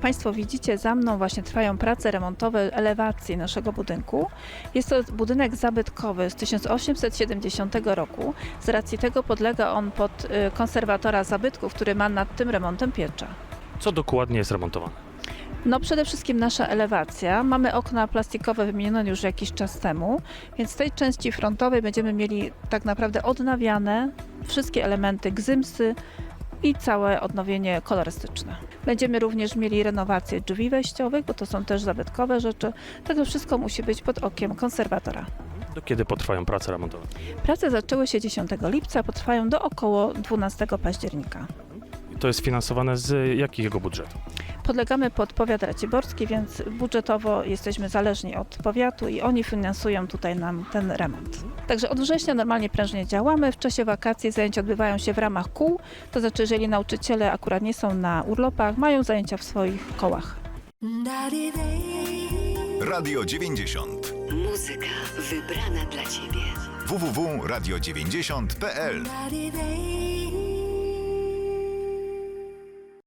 Jak Państwo widzicie, za mną właśnie trwają prace remontowe elewacji naszego budynku. Jest to budynek zabytkowy z 1870 roku. Z racji tego podlega on pod y, konserwatora zabytków, który ma nad tym remontem piecza. Co dokładnie jest remontowane? No przede wszystkim nasza elewacja. Mamy okna plastikowe wymienione już jakiś czas temu, więc w tej części frontowej będziemy mieli tak naprawdę odnawiane wszystkie elementy gzymsy i całe odnowienie kolorystyczne. Będziemy również mieli renowację drzwi wejściowych, bo to są też zabytkowe rzeczy. Także wszystko musi być pod okiem konserwatora. Do kiedy potrwają prace remontowe? Prace zaczęły się 10 lipca, potrwają do około 12 października. To jest finansowane z jakiego budżetu? Podlegamy pod powiat raciborski, więc budżetowo jesteśmy zależni od powiatu i oni finansują tutaj nam ten remont. Także od września normalnie prężnie działamy. W czasie wakacji zajęcia odbywają się w ramach kół, to znaczy jeżeli nauczyciele akurat nie są na urlopach, mają zajęcia w swoich kołach. Radio 90. Muzyka wybrana dla Ciebie. www.radio90.pl